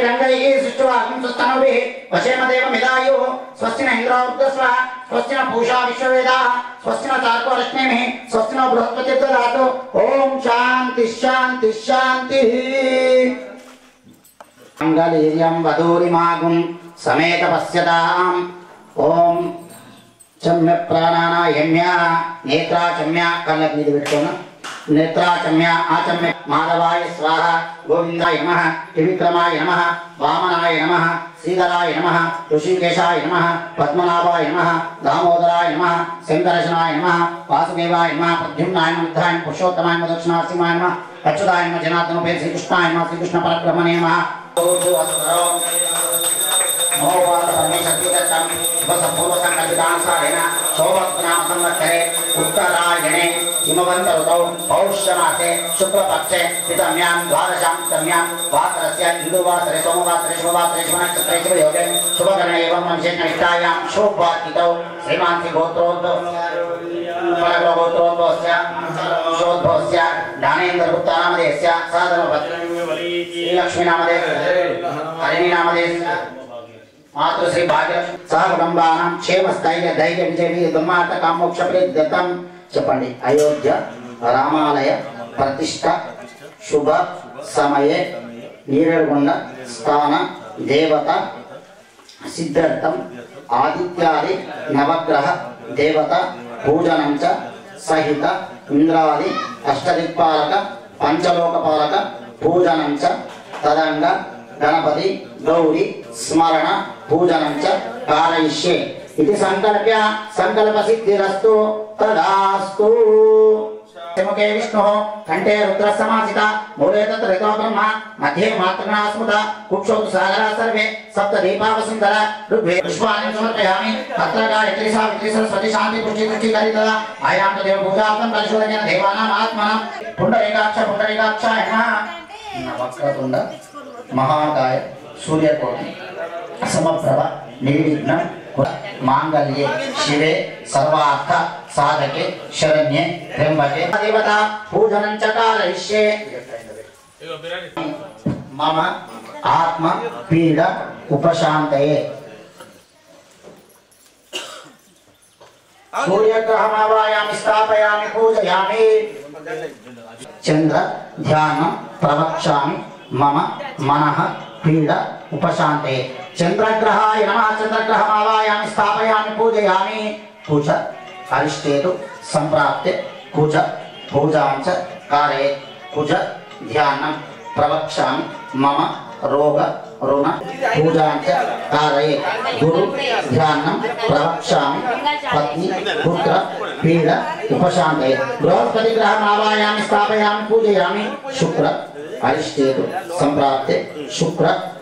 రంగై శిష్యువాంసుస్తనుభిः వశేమదేవమిదాయు స్వస్తిన ఇంద్రావృద్ధస్వ. స్వస్తిన పూషా విశ్వవేదా. స్వస్తిన తార్కోరశ్మిమిः స్వస్తిన బృహస్పతిర్దదాతు. ఓం శాంతి శాంతి శాంతిః. మంగళీర్యం వధూరిమాగుం సమేత పశ్యతాం. ఓం చమ్య ప్రాణాన యమ్య నేత్రా చమ్య కళ్ళకి ఇది పెట్టుకోను? నేత్రా చమ్య ఆచమ్య మాధవాయ స్వాహ గోవిందాయ నమ త్రివిక్రమాయ నమ వామనాయ నమ శ్రీధరాయ నమ ఋషికేశాయ నమ పద్మనాభాయ నమ దామోదరాయ నమ శంకరశనాయ నమ వాసుదేవాయ నమ ప్రద్యుమ్నాయ నమ బుద్ధాయ నమ పురుషోత్తమాయ నమ దక్షిణాసింహాయ నమ అచ్యుతాయ నమ జనార్దన శ్రీకృష్ణాయ నమ శ్రీకృష్ణ పరబ్రహ్మణే నమ उत्तरायणे हिमवन्त ऋतौ पौष्यमासे शुक्लपक्षे स्थितम्यां द्वादशां वासरस्य इन्दुवासरे सोमवासरे शुभवासरे शुभनक्षत्रे शुभयोगे शुभकरणे एवं विशेषनिष्ठायां शुभवार्तितौ श्रीमान्ति गोत्रोद्भवस्य शोद्भवस्य ज्ञानेन्द्रगुप्तानामधेयस्य साधनपत्र श्रीलक्ष्मीनामधे हरिणीनामधेयस्य మాతృశ్రీ భాగ్య సహ కుటుంబానం క్షేమ స్థైర్య ధైర్య విజయ దుర్మార్గ కామోక్ష ప్రదత్తం చెప్పండి అయోధ్య రామాలయ ప్రతిష్ట శుభ సమయే నీరడుగొండ స్థాన దేవత సిద్ధార్థం ఆదిత్యాది నవగ్రహ దేవత పూజనంచ సహిత ఇంద్రాది అష్టదిక్పాలక పంచలోకపాలక పూజనంచ తదంగ గణపతి గౌరి స్మరణ పూజనం చ కారయిష్యే ఇది సంకల్ప్య సంకల్ప సిద్ధిరస్తు తదాస్తు ముఖే విష్ణు కంఠే రుద్ర సమాసిత మూలే తత్ర రితో బ్రహ్మ మధ్యే మాతృగణా స్మృత కుక్షోతు సాగరా సర్వే సప్త దీపావసుందర ఋగ్వే విశ్వాన్ని సమర్పయామి తత్ర గాయత్రి సావిత్రి సరస్వతి శాంతి పుష్టి పుష్టి కలిత ఆయాం దేవ పూజార్థం పరిశోధన దేవానాం ఆత్మనాం పుండరీకాక్ష పుండరీకాక్షాయ నమః మహాకాయ సూర్యకోటి समप्रभ निर्विघ्न मांगल्य शिवे सर्वार्थ साधके शरण्य त्र्यंबके देवता पूजनं चकारयिष्ये मम आत्म पीड़ा उपशांतये चंद्र ध्यान प्रवक्षा मम मन पीड़ा उपशाते चन्द्रग्रहाय नमः चन्द्रग्रहमावायामि स्थापयामि, पूजयामि। कुज अरिष्टेतु संप्राप्ते कुज पूजांच च कारयेत् ध्यानं प्रवक्ष्यामि। मम रोग ऋण। पूजांच च गुरु ध्यानं प्रवक्ष्यामि। पत्नी, पुत्र, पीडा उपशान्तये बृहस्पतिग्रहमावायामि स्थापयामि, पूजयामि। शुक्र। अरिष्टेतु संप्राप्ते शुक्र।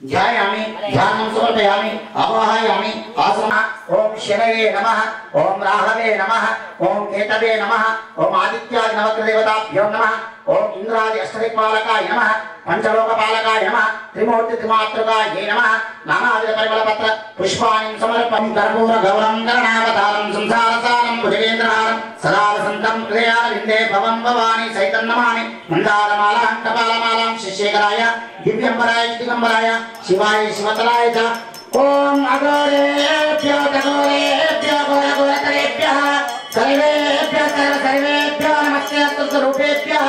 ధ్యాయామి ధ్యానం సమర్పయామి ఒకసారి ఆసన ఓం శివయే నమ ఓం రాహవే నమ ఓం కేతవే నమ ఓం ఆదిత్యాది నవగ్రదేవతాభ్యో నమ ఓం ఇంద్రాది అష్టదిక్పాలకాయ నమ పంచలోకపాలకాయ నమ త్రిమూర్తి త్రిమాతృకాయ నమ నానావిధ పరిమళ పత్ర పుష్పాణి సమర్పం కర్పూర గౌరం గణావతారం సంసారసారం భుజగేంద్రహారం సదా హృదయాల విందే భవం భవాని సైతం నమాని మందారమాలాం కపాలమాలాం శిష్యేకరాయ దివ్యంబరాయ దిగంబరాయ శివాయ శివతలాయ చ. ఓం అగోరేభ్యో తగోరేభ్యో ఘోర ఘోరతరేభ్యః సర్వేభ్య సర్వ సర్వేభ్యో నమస్తే అస్తృతరూపేభ్యः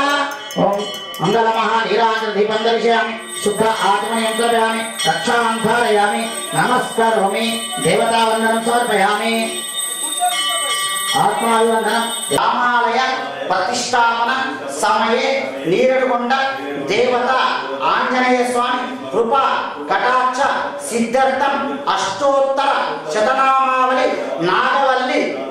ఓం మంగళ మహానీరాజ దర్శయామి శుద్ధ ఆత్మయం సమర్పయామి రక్షాం ధారయామి. నమస్కరోమి. దేవతావందనం సమర్పయామి. ఆత్మాభివందనం. రామాలయ ప్రతిష్టాపన సమయే నీరడుగొండ దేవత ఆంజనేయ స్వామి కృప కటాక్ష సిద్ధార్థం అష్టోత్తర శతనామావళి నాగవల్లి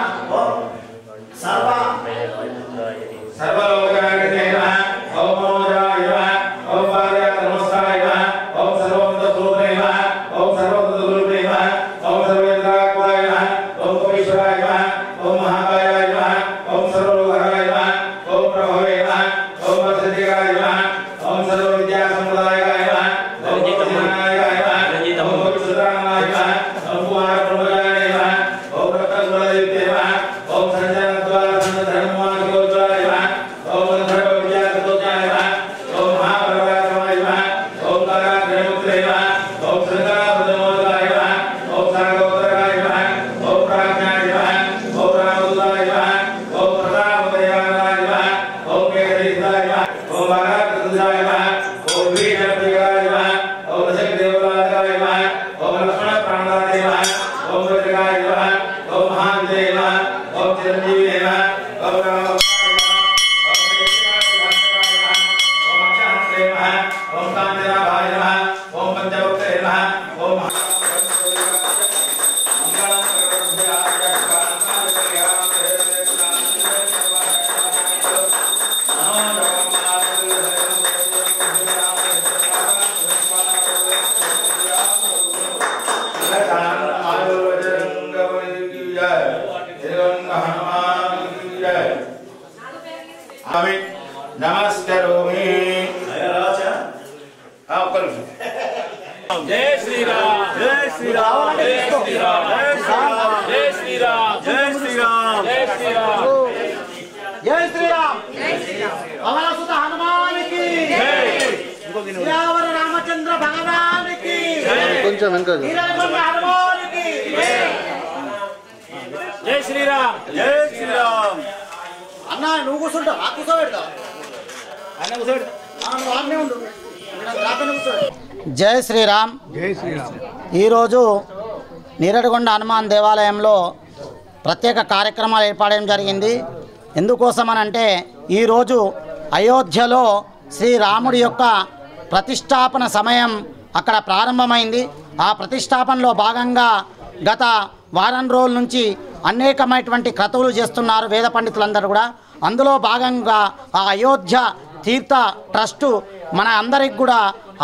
grande. నమస్కరోమి ఒక్క నిమిషం జై శ్రీరామ్ జై శ్రీరామ్ జై శ్రీరామ్ జై శ్రీరామ్ జై శ్రీరామ్ జై శ్రీరామ్ జై శ్రీరామ్ పవనసుత హనుమానికి శ్రీరావణ రామచంద్ర భగవానికి కొంచెం వెనక వీరభద్ర హనుమానికి జై శ్రీరామ్. జై శ్రీరామ్. అన్న నువ్వు కూర్చుంటావు ఆ కూర్చోబెడతావు అన్న కూర్చోండి నువ్వు ఆడనే ఉండు. ఇక్కడ రాకనే కూర్చోబెడతా. జై శ్రీరామ్. ఈరోజు నీరడిగొండ హనుమాన్ దేవాలయంలో ప్రత్యేక కార్యక్రమాలు ఏర్పడడం జరిగింది. ఎందుకోసమనంటే ఈరోజు అయోధ్యలో శ్రీరాముడి యొక్క ప్రతిష్టాపన సమయం అక్కడ ప్రారంభమైంది. ఆ ప్రతిష్టాపనలో భాగంగా గత వారం రోజుల నుంచి అనేకమైనటువంటి క్రతువులు చేస్తున్నారు వేద పండితులందరూ కూడా. అందులో భాగంగా ఆ అయోధ్య తీర్థ ట్రస్టు మన అందరికి కూడా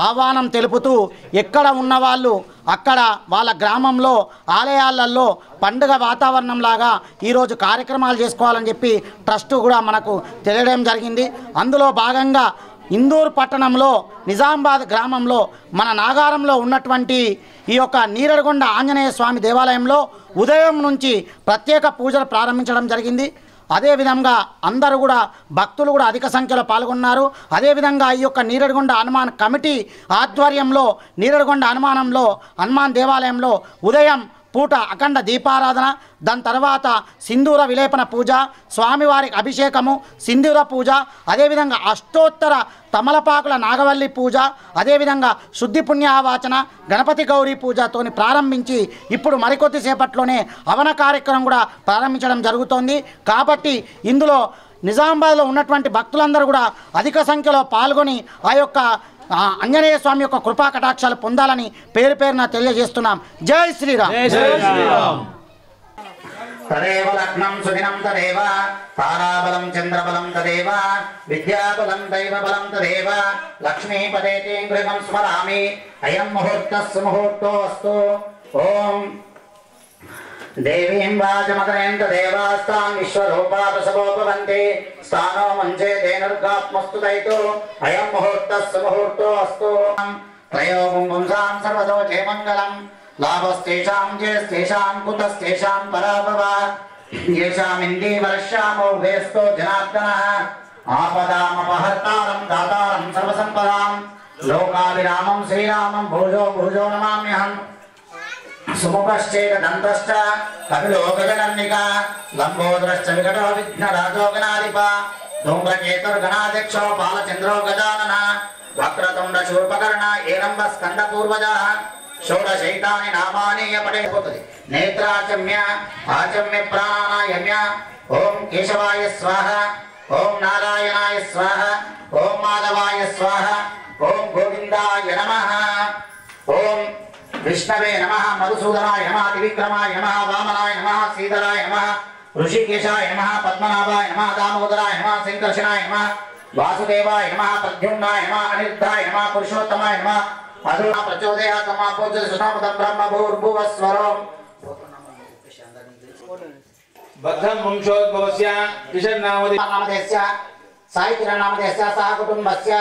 ఆహ్వానం తెలుపుతూ ఎక్కడ ఉన్నవాళ్ళు అక్కడ వాళ్ళ గ్రామంలో ఆలయాలలో పండుగ వాతావరణం లాగా ఈరోజు కార్యక్రమాలు చేసుకోవాలని చెప్పి ట్రస్ట్ కూడా మనకు తెలియడం జరిగింది. అందులో భాగంగా ఇందూరు పట్టణంలో నిజామాబాద్ గ్రామంలో మన నాగారంలో ఉన్నటువంటి ఈ యొక్క నీరడగొండ ఆంజనేయ స్వామి దేవాలయంలో ఉదయం నుంచి ప్రత్యేక పూజలు ప్రారంభించడం జరిగింది. అదేవిధంగా అందరూ కూడా భక్తులు కూడా అధిక సంఖ్యలో పాల్గొన్నారు. అదేవిధంగా ఈ యొక్క నీరడిగొండ హనుమాన్ కమిటీ ఆధ్వర్యంలో నీరడిగొండ హనుమానంలో హనుమాన్ దేవాలయంలో ఉదయం పూట అఖండ దీపారాధన దాని తర్వాత సింధూర విలేపన పూజ స్వామివారికి అభిషేకము సింధూర పూజ అదేవిధంగా అష్టోత్తర తమలపాకుల నాగవల్లి పూజ అదేవిధంగా శుద్ధి పుణ్యావాచన గణపతి గౌరీ పూజతోని ప్రారంభించి ఇప్పుడు మరికొద్ది సేపట్లోనే హవన కార్యక్రమం కూడా ప్రారంభించడం జరుగుతోంది. కాబట్టి ఇందులో నిజామాబాద్లో ఉన్నటువంటి భక్తులందరూ కూడా అధిక సంఖ్యలో పాల్గొని ఆ యొక్క ఆ ఆంజనేయ స్వామి యొక్క కృపా కటాక్షాలు పొందాలని పేరు పేరున తెలియజేస్తున్నాం. జై శ్రీరామ్. జై శ్రీరామ్. తదేవ లగ్నం సుదినం తదేవ తారాబలం చంద్రబలం తదేవ విద్యాబలం దైవబలం తదేవ లక్ష్మీపదేతి గృహం స్మరామి అయం ముహూర్తో అస్తు ఓం దేవీం వాచమదనేం తదేవాస్తాం విశ్వరూపా ప్రసవోపవంతి స్థానో మంచే దేనుర్గాత్మస్తు దైతో అయం ముహూర్త సుముహూర్తో అస్తు. త్రయోగం పుంసాం సర్వదో మంగళం. లాభస్తేషాం జయస్తేషాం కుతస్తేషాం పరాభవ. యేషామిందీ వర్షామో వేస్తో జనార్దన. ఆపదామపహర్తారం దాతారం సర్వసంపదాం. లోకాభిరామం శ్రీరామం భూజో భూజో నమామ్యహం సుముఖశ్చేత దంతశ్చ కపిలో లంబోదరశ్చ వికటో విఘ్నరాజో ధూమ్రకేతుర్గణాధ్యక్షో బాలచంద్రో గజానన వక్రతుండ శూర్పకర్ణ ఏరంబ స్కంద పూర్వజ షోడశైతాని నామాని పడైపోతుంది నేత్రాచమ్య ఆచమ్య ప్రాణాయామ్య ఓం కేశవాయ స్వాహ ఓం నారాయణాయ స్వాహ ఓం మాధవాయ స్వాహ ఓం గోవిందాయ నమ ఓం విష్ణవే నమ మధుసూదనాయ నమ త్రివిక్రమాయ నమ వామనాయ నమ శ్రీధరాయ నమ ఋషికేశాయ నమ పద్మనాభాయ నమ దామోదరాయ నమ శంకర్షణాయ నమ వాసుదేవాయ నమ ప్రద్యుమ్నాయ నమ అనిరుద్ధాయ నమ పురుషోత్తమాయ నమ మధుర ప్రచోదయాత్ మమ పూజ్య సునామతం బ్రహ్మ భూర్భువస్వరం బద్ధం వంశోద్భవస్య కిషన్నామది నామధేస్య సాయికిర నామధేస్య సహ కుటుంబస్య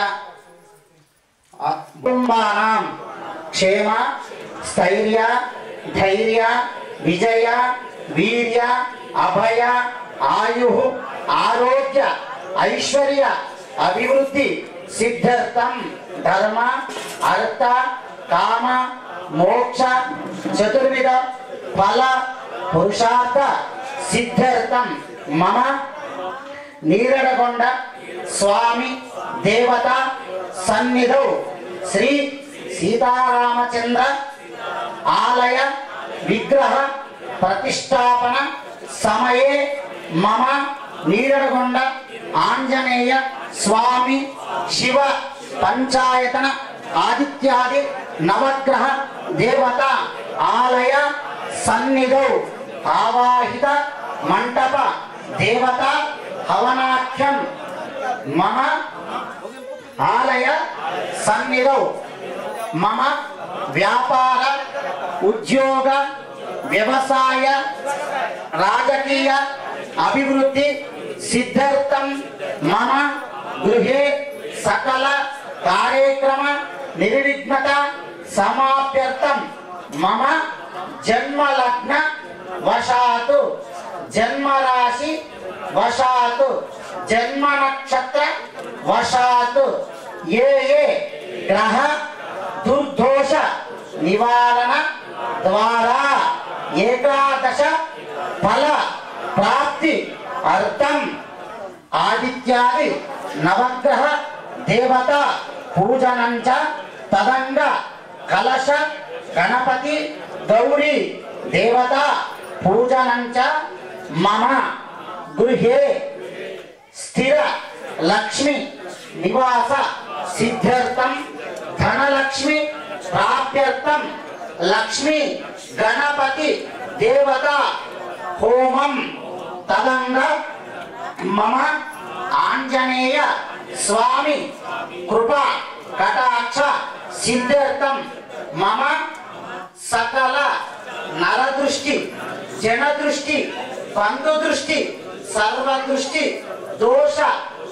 కుటుంబానాం క్షేమ స్థైర్య ధైర్య విజయ వీర్య అభయ ఆయు ఆరోగ్య ఐశ్వర్య అభివృద్ధి సిద్ధార్థం ధర్మ అర్థ కామ మోక్ష చతుర్విధ ఫల పురుషార్థ సిద్ధార్థం మమ నీరడగొండ స్వామి దేవత సన్నిధౌ శ్రీ సీతారామచంద్ర ఆలయ విగ్రహ ప్రతిష్టాపన సమయే మమ నీరడగొండ ఆంజనేయ స్వామి శివ పంచాయతన ఆదిత్యాది నవగ్రహ దేవత ఆలయ సన్నిధౌ ఆవాహిత మంటప దేవత హవనాఖ్యం మమ ఆలయ సన్నిధౌ మమ వ్యాపార ఉద్యోగ వ్యవసాయ రాజకీయ అభివృద్ధి సిద్ధార్థం మమ గృహే సకల కార్యక్రమ నిర్విఘ్నత సమాప్యర్థం మమ జన్మలగ్న వశాతు జన్మరాశి వశాతు జన్మ నక్షత్ర వశాతు ఏ ఏ గ్రహ దుర్దోష నివారణ ద్వారా ఏకాదశ ఫల ప్రాప్తి అర్థం ఆదిత్యాది నవగ్రహ దేవత పూజనంచ తదంగ కలశ గణపతి గౌరీ దేవత పూజనంచ మమ గృహే స్థిర లక్ష్మి నివాస సిద్ధ్యర్థం ధనలక్ష్మి ప్రాప్యర్థం. లక్ష్మి గణపతి దేవత హోమం. తదంగ మమ ఆంజనేయ స్వామి కృప కటాక్ష సిద్ధార్థం మమ సకల నరదృష్టి జనదృష్టి బంధు దృష్టి సర్వదృష్టి దోష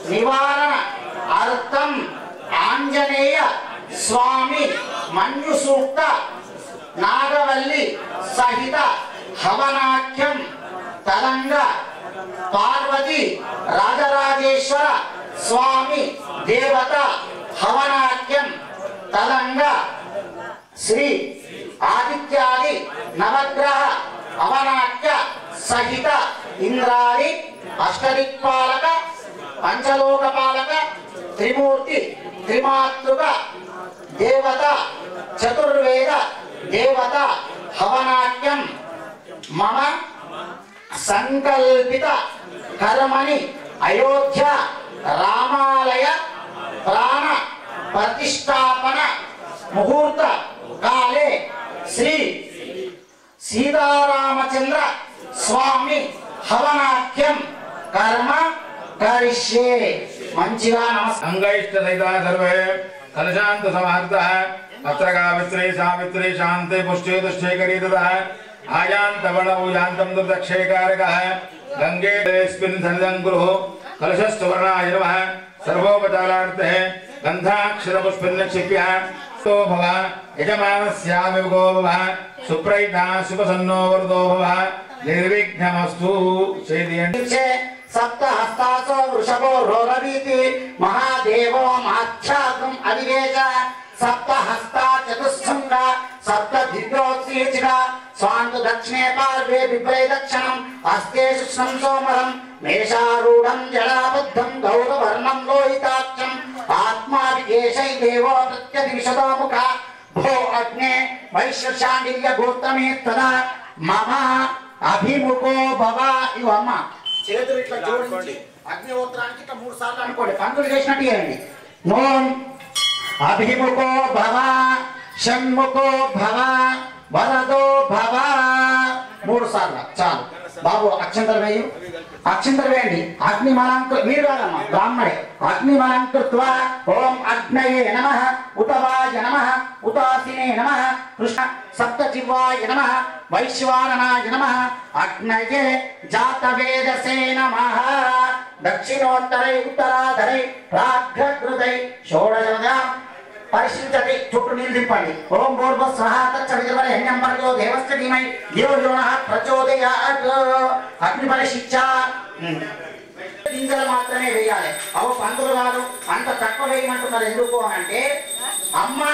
నివారణ అర్థం. ఆంజనేయ స్వామి మన్యు సూక్త నాగవల్లి సహిత హవనాఖ్యం తలంగ పార్వతి రాజరాజేశ్వర స్వామి దేవత హవనాఖ్యం తలంగ శ్రీ ఆదిత్యాది నవగ్రహ అవనాట్య సహిత ఇంద్రాది అష్టదిక్పాలక పంచలోకపాలక త్రిమూర్తి త్రిమాతృక దేవత చతుర్వేద దేవత హవనాట్యం మమ సంకల్పిత కర్మని అయోధ్య రామాలయ ప్రాణ ప్రతిష్టాపన ముహూర్త కాలే శ్రీ సీతారామచంద్ర స్వామి హవనాఖ్యం కర్మ కరిష్యే. మంచిగా నమస్కారం तनशान्तसमहर्तः अत्र गावित्रे सावित्रे, शान्ते, पुष्टे, तुष्टे हो। आयान्तवणौ यान्तं दुर्दक्षेकारकः है। सर्वो सन्निधं है कलशस्तुवर्णाय नमः सर्वोपचारार्थे गन्धाक्षरपुष्पन्यक्षिप्यः तो भव यजमानस्यामिव गो भव सुप्रैता सुपसन्नो वर्दो भव निर्विघ्नमस्तु। चेदियन्ते భవ సప్త హస్తాసో వృషభో రోరవీతి మహాదేవో మాధ్యాగం అవివేక సప్త హస్త చతుస్సంగ సప్త దివ్యోత్సీచిక స్వాంతు దక్షిణే పార్వే విప్రే దక్షిణం హస్తే శుష్ణం సోమరం మేషారూఢం జడాబద్ధం గౌరవర్ణం లోహితాక్షం ఆత్మా దేవో ప్రత్యదిశతోముఖ భో అగ్నే వైశ్వశాండిల్య గోత్రమే తదా మమ అభిముఖో భవ ఇవమ్మ చేతులు ఇట్లా జోడించి అగ్నిహోత్రానికి ఇట్లా మూడు సార్లు అనుకోండి. పంతులు చేసినట్టు చేయండి. ఓం అభిముఖో భవ షణ్ముఖో భవ వరదో భవ. మూడు సార్లు. చాలు. బాబు అక్షంతలు వేయు. అక్షంతలు వేయండి. అగ్ని మలంకృ మీరు కాదమ్మా బ్రాహ్మణే. అగ్ని మలంకృత్వ ఓం అగ్నయే నమ ఉతవాయ నమ ఉదాసినే నమ. కృష్ణ సప్తజిహ్వాయ నమ. వైశ్వాననాయ నమ. అగ్నయే జాతవేదసే నమ. దక్షిణోత్తరై ఉత్తరాధరై ప్రాఘ్రకృతై షోడశదా పరిశీలించండి చుట్టూ నీళ్ళు దింపండి. ఓం భూర్భ స్వహ తచ్చ విద్రవణ హెన్యం వర్గో దేవస్య ధీమై. దేవ యోన ప్రచోదయాత్. అగ్ని పరిశిక్ష గింజలు మాత్రమే వేయాలి. అవు పంతులు కాదు. అంత తక్కువ వేయమంటున్నారు ఎందుకు అంటే అమ్మాయి